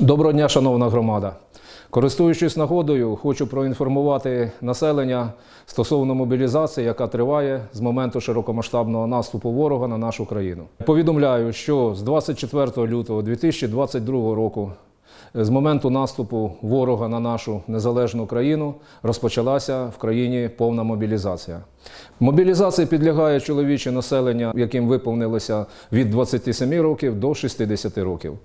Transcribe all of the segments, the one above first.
Доброго дня, шановна громада. Користуючись нагодою, хочу проінформувати населення стосовно мобілізації, яка триває з моменту широкомасштабного наступу ворога на нашу країну. Повідомляю, що з 24 лютого 2022 року, з моменту наступу ворога на нашу незалежну країну, розпочалася в країні повна мобілізація. Мобілізації підлягає чоловіче населення, яким виповнилося від 27 років до 60 років.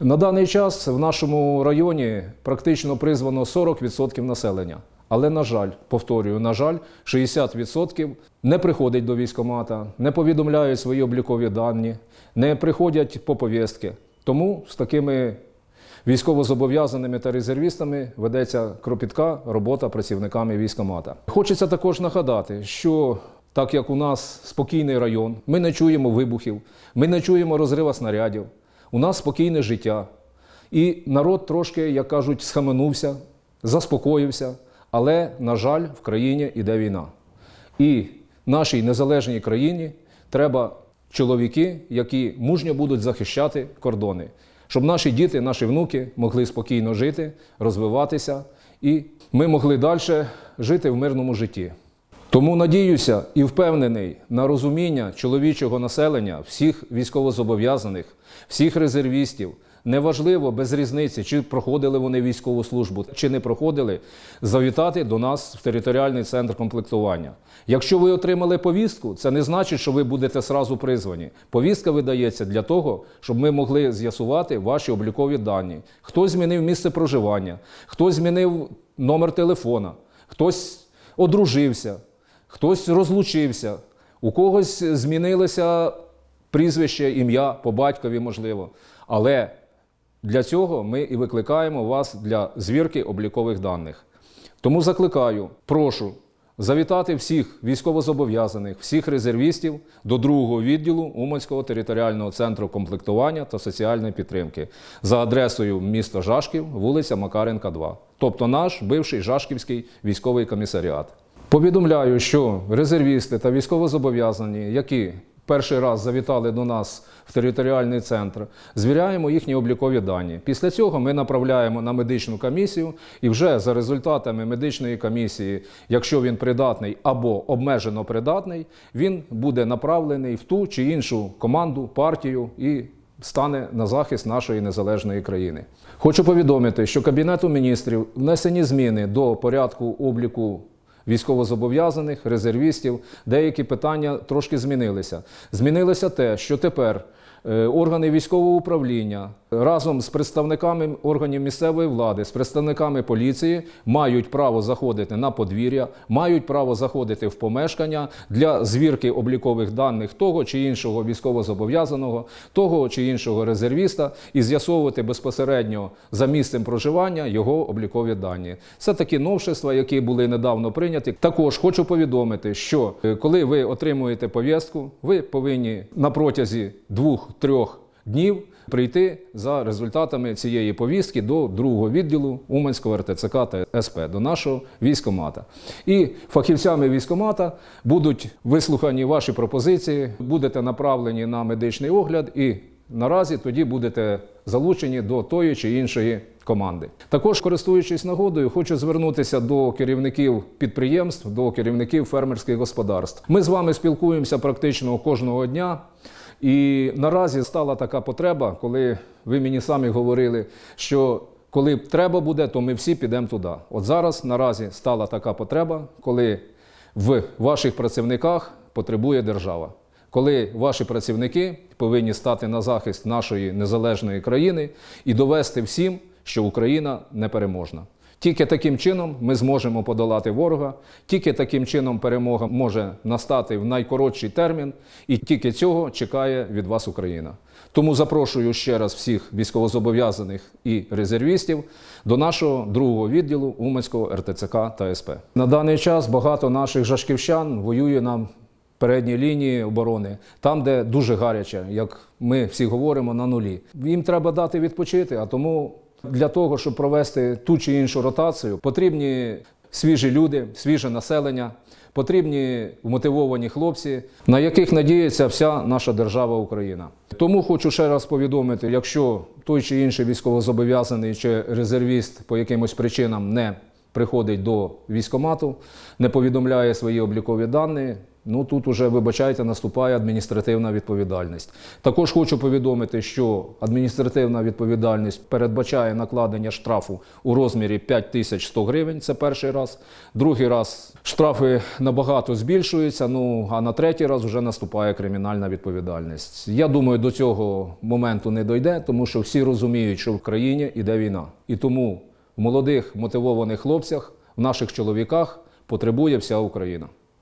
На даний час в нашому районі практично призвано 40% населення. Але, на жаль, повторюю, на жаль, 60% не приходять до військкомата, не повідомляють свої облікові дані, не приходять по повістки. Тому з такими військовозобов'язаними та резервістами ведеться кропітка робота працівниками військкомата. Хочеться також нагадати, що так як у нас спокійний район, ми не чуємо вибухів, ми не чуємо розрива снарядів, у нас спокійне життя. І народ трошки, як кажуть, схаменувся, заспокоївся, але, на жаль, в країні йде війна. І нашій незалежній країні треба чоловіки, які мужньо будуть захищати кордони, щоб наші діти, наші внуки могли спокійно жити, розвиватися, і ми могли далі жити в мирному житті. Тому надіюся і впевнений на розуміння чоловічого населення, всіх військовозобов'язаних, всіх резервістів. Неважливо без різниці, чи проходили вони військову службу, чи не проходили, завітати до нас в територіальний центр комплектування. Якщо ви отримали повістку, це не значить, що ви будете сразу призвані. Повістка видається для того, щоб ми могли з'ясувати ваші облікові дані. Хтось змінив місце проживання, хтось змінив номер телефона, хтось одружився, хтось розлучився, у когось змінилося прізвище, ім'я по батькові, можливо. Але для цього ми і викликаємо вас для звірки облікових даних. Тому закликаю, прошу завітати всіх військовозобов'язаних, всіх резервістів до другого відділу Уманського територіального центру комплектування та соціальної підтримки за адресою місто Жашків, вулиця Макаренка, 2. Тобто наш бивший Жашківський військовий комісаріат. Повідомляю, що резервісти та військовозобов'язані, які перший раз завітали до нас в територіальний центр, звіряємо їхні облікові дані. Після цього ми направляємо на медичну комісію, і вже за результатами медичної комісії, якщо він придатний або обмежено придатний, він буде направлений в ту чи іншу команду, партію і стане на захист нашої незалежної країни. Хочу повідомити, що Кабінету міністрів внесені зміни до порядку обліку військовозобов'язаних, резервістів, деякі питання трошки змінилися. Змінилося те, що тепер е, органи військового управління разом з представниками органів місцевої влади, з представниками поліції мають право заходити на подвір'я, мають право заходити в помешкання для звірки облікових даних того чи іншого військовозобов'язаного, того чи іншого резервіста і з'ясовувати безпосередньо за місцем проживання його облікові дані. Це такі новшества, які були недавно прийняті. Також хочу повідомити, що е, коли ви отримуєте пов'язку, ви повинні на протязі двох-трьох днів прийти за результатами цієї повістки до другого відділу Уманського РТЦК та СП, до нашого військомата. І фахівцями військомата будуть вислухані ваші пропозиції, будете направлені на медичний огляд і наразі тоді будете залучені до тої чи іншої команди. Також, користуючись нагодою, хочу звернутися до керівників підприємств, до керівників фермерських господарств. Ми з вами спілкуємося практично кожного дня. І наразі стала така потреба, коли ви мені самі говорили, що коли треба буде, то ми всі підемо туди. От зараз наразі стала така потреба, коли в ваших працівниках потребує держава. Коли ваші працівники повинні стати на захист нашої незалежної країни і довести всім, що Україна непереможна. Тільки таким чином ми зможемо подолати ворога, тільки таким чином перемога може настати в найкоротший термін, і тільки цього чекає від вас Україна. Тому запрошую ще раз всіх військовозобов'язаних і резервістів до нашого другого відділу Уманського РТЦК та СП. На даний час багато наших жашківщан воює на передній лінії оборони, там, де дуже гаряче, як ми всі говоримо, на нулі. Їм треба дати відпочити, а тому для того, щоб провести ту чи іншу ротацію, потрібні свіжі люди, свіже населення, потрібні вмотивовані хлопці, на яких надіється вся наша держава Україна. Тому хочу ще раз повідомити, якщо той чи інший військовозобов'язаний чи резервіст по якимось причинам не приходить до військкомату, не повідомляє свої облікові дані. Ну тут уже, вибачайте, наступає адміністративна відповідальність. Також хочу повідомити, що адміністративна відповідальність передбачає накладення штрафу у розмірі 5100 гривень. Це перший раз. Другий раз штрафи набагато збільшуються. Ну а на третій раз вже наступає кримінальна відповідальність. Я думаю, до цього моменту не дойде, тому що всі розуміють, що в країні йде війна, і тому в молодих мотивованих хлопцях, в наших чоловіках потребує вся Україна.